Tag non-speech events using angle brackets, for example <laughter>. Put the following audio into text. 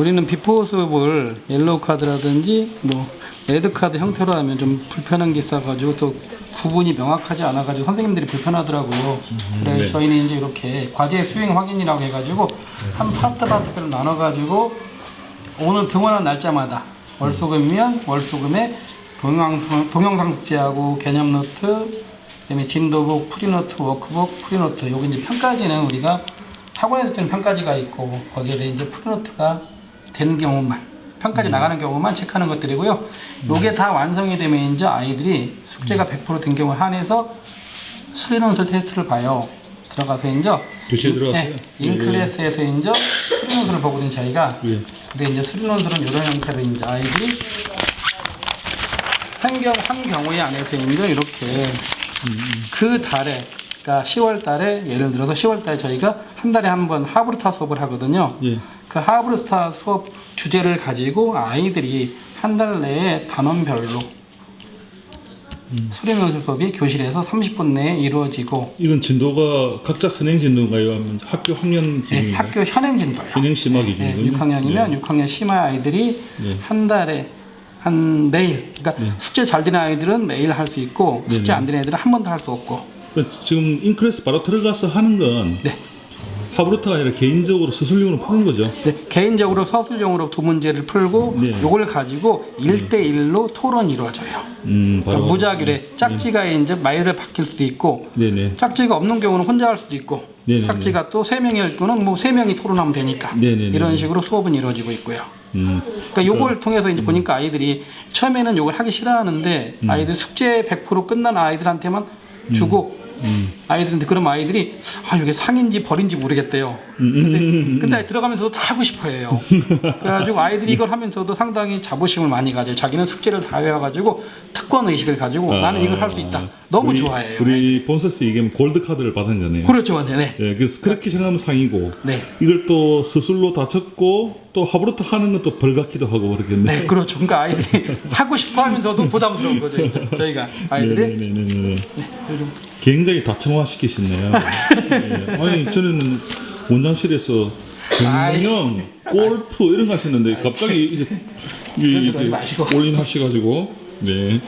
우리는 비포 수업을 옐로우 카드라든지 뭐 레드 카드 형태로 하면 좀 불편한 게 있어가지고 또 구분이 명확하지 않아가지고 선생님들이 불편하더라고요. 그래서 네. 저희는 이제 이렇게 과제 수행 확인이라고 해가지고 한 파트 파트별로 나눠가지고 오늘 등원한 날짜마다 월수금이면 월수금에 동영상, 동영상 숙제하고 개념 노트, 그다음에 진도북, 프리노트, 워크북, 프리노트. 요거 이제 평가지는 우리가 학원에서 주는 평가지가 있고 거기에 대해 이제 프리노트가 되는 경우만 평가지 나가는 경우만 체크하는 것들이고요. 요게 다 완성이 되면 이제 아이들이 숙제가 100%된 경우 한해서 수리논술 테스트를 봐요. 들어가서 이제 교실에 들어가서요? 네, 인클래스에서 이제 수리논술을 보거든 저희가. 예. 근데 이제 수리논술은 이런 형태로 이제 아이들이 한, 경, 한 경우에 안에서 이제 이렇게 그 달에 그러니까 10월 달에 예를 들어서 10월 달에 저희가 한 달에 한 번 하브르타 수업을 하거든요. 예. 그 하브르타 수업 주제를 가지고 아이들이 한 달 내에 단원별로 수리논술 수업이 교실에서 30분 내에 이루어지고 이건 진도가 각자 선행 진도인가요? 아니면 학교 학년 예, 기준인가요? 학교 현행 진도요. 현행 심화 예, 기준이군요. 6학년이면 6학년 심화 아이들이 네. 한 달에 한 매일 그러니까 숙제 잘 되는 아이들은 매일 할 수 있고 숙제. 안 되는 애들은 한 번도 할 수 없고 그 지금 인클래스 바로 들어가서 하는 건 네. 하브르타가 아니라 개인적으로 수술용으로 푸는 거죠. 네, 개인적으로 서술형으로 두 문제를 풀고 네. 요걸 가지고 일대일로 토론이 이루어져요. 음, 바로 그러니까 무작위래 짝지가 이제 마일을 바뀔 수도 있고 네네. 짝지가 없는 경우는 혼자 할 수도 있고 네네네. 짝지가 또 세 명이 할 경우는 뭐 세 명이 토론하면 되니까 네네네. 이런 식으로 수업은 이루어지고 있고요. 음, 그러니까 요걸 통해서 이제 보니까 아이들이 처음에는 요걸 하기 싫어하는데 아이들 숙제 100% 끝난 아이들한테만 주고 음, 아이들인데 그럼 아이들이 아 이게 상인지 벌인지 모르겠대요. 음, 근데, 근데 들어가면서도 다 하고 싶어해요. 그래가지고 아이들이 이걸 하면서도 상당히 자부심을 많이 가져요. 자기는 숙제를 다 외워가지고 특권 의식을 가지고 아, 나는 이걸 할 수 있다. 너무 우리, 좋아해요. 우리 본서스 얘기하면 골드 카드를 받은 거네요. 그렇죠, 완전 네. 예, 그래서 그렇게 생각하면 상이고 네. 이걸 또 스술로 다쳤고 또 하브르타 하는 것도 벌같기도 하고 그렇겠네. 네, 그렇죠. 그러니까 아이들이 <laughs> 하고 싶어 하면서도 부담스러운 거죠. 저희가 아이들이 네 네 네네. 좀 굉장히 다 층화 시키시네요. 예. 아니 저는 원장실에서 공연, 골프 이런 거 하시는데 갑자기 이제 이- 그러지 이제 마시고. 올인 하셔가지고 네.